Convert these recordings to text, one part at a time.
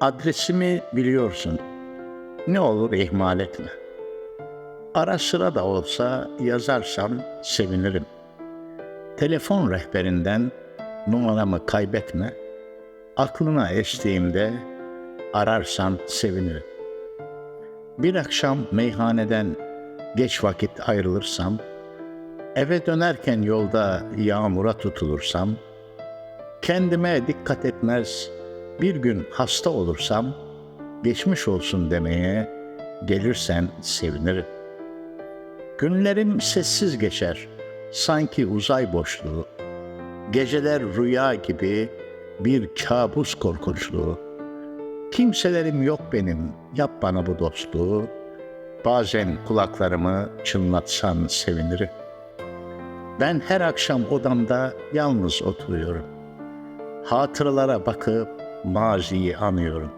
Adresimi biliyorsun. Ne olur ihmal etme. Ara sıra da olsa yazarsan sevinirim. Telefon rehberinden numaramı kaybetme. Aklına estiğimde ararsan sevinirim. Bir akşam meyhaneden geç vakit ayrılırsam, eve dönerken yolda yağmura tutulursam, kendime dikkat etmez bir gün hasta olursam, geçmiş olsun demeye gelirsen sevinirim. Günlerim sessiz geçer, sanki uzay boşluğu. Geceler rüya gibi bir kabus korkunçluğu. Kimselerim yok benim, yap bana bu dostluğu. Bazen kulaklarımı çınlatsan sevinirim. Ben her akşam odamda yalnız oturuyorum. Hatıralara bakıp maziyi anıyorum.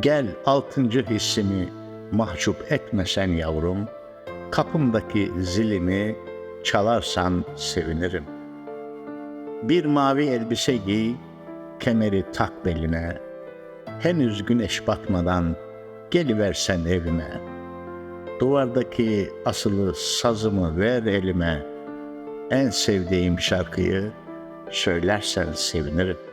Gel altıncı hissimi mahcup etmesen yavrum. Kapımdaki zilimi çalarsan sevinirim. Bir mavi elbise giy, kemeri tak beline. Henüz güneş batmadan geliversen evime. Duvardaki asılı sazımı ver elime. En sevdiğim şarkıyı söylersen sevinirim.